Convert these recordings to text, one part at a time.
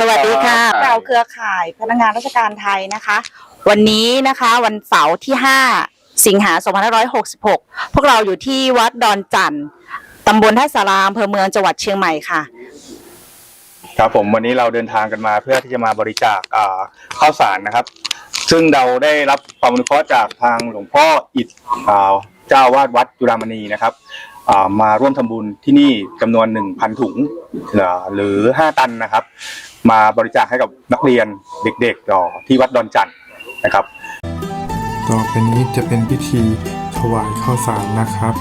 สวัสดีค่ะรับเราเครือข่ายพนักงานราชการไทยนะคะ วันนี้นะคะวันเสาร์ที่ 5 สิงหา2566 พวกเราอยู่ที่วัดดอนจันทร์ตำบลท่าสาราอำเภอเมืองจังหวัดเชียงใหม่ค่ะ ครับผมวันนี้เราเดินทางกันมาเพื่อที่จะมาบริจาคอ่าข้าวสารนะครับ ซึ่งเราได้รับความอนุเคราะห์จากทางหลวงพ่ออิฐอ่าเจ้าวาดวัดจุฬามณีนะครับอ่ามาร่วมทำบุญที่นี่จำนวน 1,000 ถุงอ่าหรือ 5 ตันนะครับ มาบริจาคให้กับนักเรียนเด็กๆอ่าที่วัดดอนจันทร์นะครับ ต่อไปนี้จะเป็นพิธีถวายข้าวสารนะครับ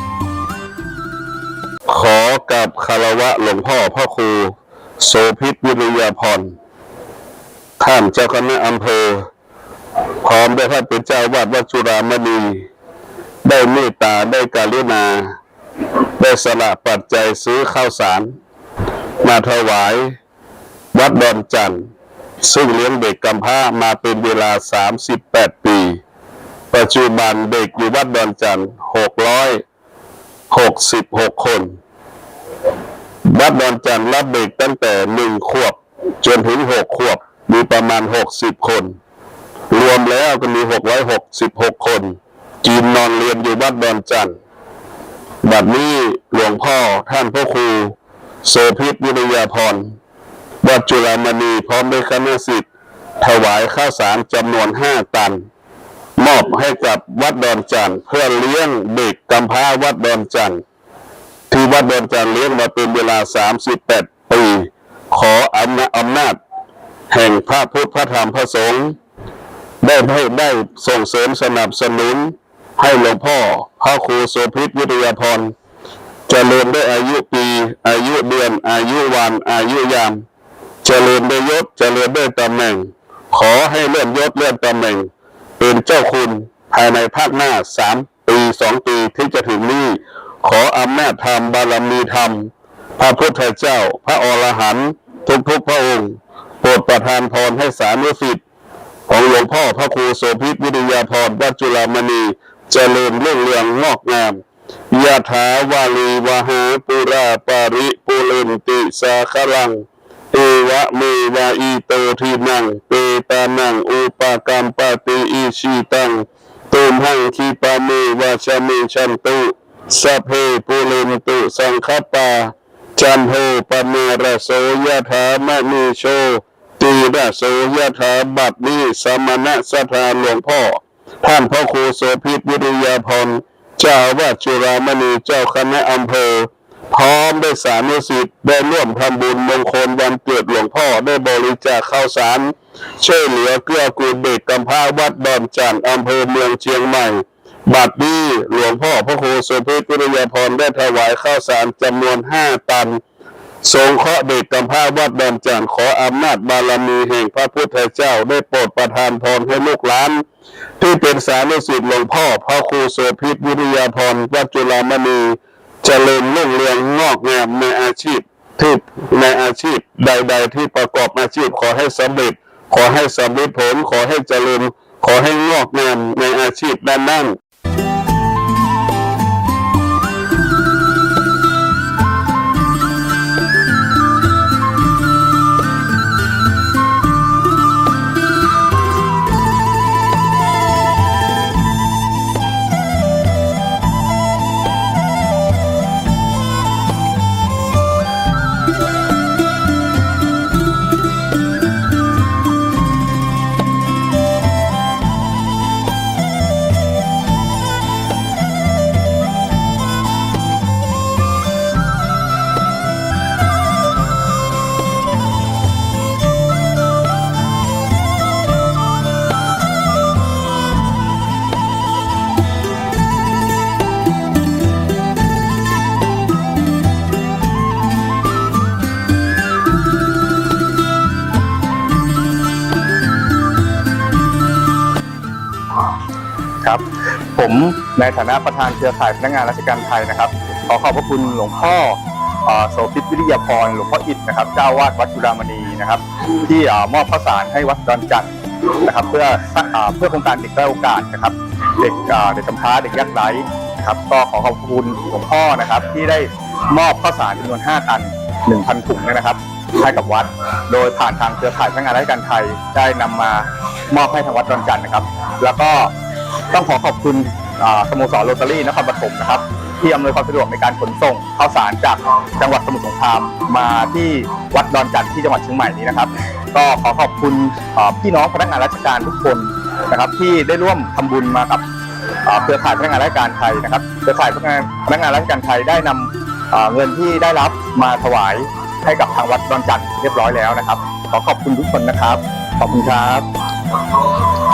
ขอกับคารวะหลวงพ่อพ่อครู โสพิษวิริยาพรท่านเจ้าคณะอำเภอ พร้อมด้วยท่านเป็นเจ้าวาดวัดจุฬามณี ได้เมตตาได้กรุณา ได้สละปัจจัยซื้อข้าวสาร มาถวาย วัดดอนจันทร์ซึ่งเลี้ยงเด็กกำพร้ามาเป็นเวลา 38 ปี ปัจจุบันเด็กอยู่วัดดอนจันทร์600หกสิบหกคน วัดดอนจันทร์รับเด็กตั้งแต่หนึ่งขวบ จนถึงหกขวบ มีประมาณหกสิบคน รวมแล้วก็มีหกร้อยหกสิบหกคนกินนอนเรียนอยู่วัดดอนจันทร์บัดนี้หลวงพ่อท่านพระครู โสภิตวิริยาพร วัดจุฬามณีพร้อมด้วยคณะสิทธิ์ถวายข้าวสารจำนวนห้าตัน มอบให้กับวัดดอนจันทร์เพื่อเลี้ยงเด็กกำพร้าวัดดอนจันทร์ที่วัดดอนจันทร์เลี้ยงมาเป็นเวลา 38 ปี ขออำนาจอำนาจ แห่งพระพุทธพระธรรมพระสงฆ์ได้ให้ได้ส่งเสริมสนับสนุน ให้หลวงพ่อพระครูโสภิตวิทยาพรจเจริญด้วยอายุปี อายุเดือน อายุวัน อายุยาม เจริญด้วยยศเจริญด้วยตำแหน่ง ขอให้เลื่อนยศเลื่อนตำแหน่ง เป็นเจ้าคุณภายในภาคหน้าสามปีสองปีที่จะถึงนี้ ขออำนาจธรรมบารมีธรรม พระพุทธเจ้า พระอรหันต์ทุกทุกๆพระองค์โปรดประทานพรให้สานุสิทธิ์ของหลวงพ่อพระครูโสภิตวิทยาพรวัจุฬามณีเจริญเรื่องเรืองงอกงามยะถาวาลีวหาปุราปาริปุเรนติสาคลัง เอวะเมวะอีโตทีนังเปตานังอุปากรรมปฏิอิชิตังตุมหังคีปาเมวะชะเมชันตุสัพเพปุเรนตุสังคปาจันโทปเมระโสยถามะนีโชตีระโสยถาบัดนี้สมณะสถานหลวงพ่อ ท่านพระครูโสภิตวิริยาพรเจ้าอาวาจุฬามณีเจ้าคณะอำเภอ พร้อมด้วยสานุสิทธิ์ได้ร่วมทำบุญมงคลวันเกิดหลวงพ่อได้บริจาคข้าวสารช่วยเหลือเกื้อกูลเด็กกำพร้าวัดดอนจันทร์อำเภอเมืองเชียงใหม่ บัดนี้หลวงพ่อพระครูโสภิตวิริยพรได้ถวายข้าวสารจำนวนห้าตันทรงเคราะห์เด็กกำพร้าวัดดอนจันทร์ขออำนาจบารมีแห่งพระพุทธเจ้าได้โปรดประทานพรให้ลูกหลานที่เป็นสานุสิทธิ์หลวงพ่อพระครูโสภิตวิริยพรวัดจุฬามณี เจริญรุ่งเรืองงอกงามในอาชีพที่ในอาชีพใด ๆ ที่ประกอบอาชีพขอให้สำเร็จ ขอให้สำเร็จผลขอให้เจริญ ขอให้งอกงามในอาชีพด้านนั้น ครับ ผมในฐานะประธานเครือข่ายพนักงานราชการไทยนะครับ ขอขอบพระคุณหลวงพ่ออโสภิตวิริยาพรหลวงพ่ออิฐนะครับเจ้าวาดวัดจุฬามณีนะครับ ที่อมอบข้าวสารให้วัดดอนจันทร์นะครับ เพื่อเอ่อเพื่อโครงการเด็กได้โอกาสนะครับ เด็กเด็กกำพร้าเด็กยากไร้ครับก็ขอขอบคุณหลวงพ่อนะครับ ที่ได้มอบข้าวสารจำนวน 5 ตัน 1,000 ถุงนี่ยนะครับให้กับวัด โดยผ่านทางเครือข่ายพนักงานราชการไทยได้นำมามอบให้ทางวัดดอนจันทร์นะครับ แล้วก็ ต้องขอขอบคุณสโมสรโรตารี่นครปฐมนะครับ ที่อำนวยความสะดวกในการขนส่งข้าวสารจากจังหวัดสมุทรสงครามมาที่วัดดอนจันทร์ที่จังหวัดเชียงใหม่นี้นะครับ ก็ขอขอบคุณพี่น้องพนักงานราชการทุกคนนะครับ ที่ได้ร่วมทำบุญมากับเครือข่ายพนักงานราชการไทยนะครับเครือข่ายพนักงานพนักงานราชการไทยได้นำอ่าเงินที่ได้รับมาถวายให้กับทางวัดดอนจันทร์เรียบร้อยแล้วนะครับ ขอขอบคุณทุกคนนะครับ ขอบคุณครับ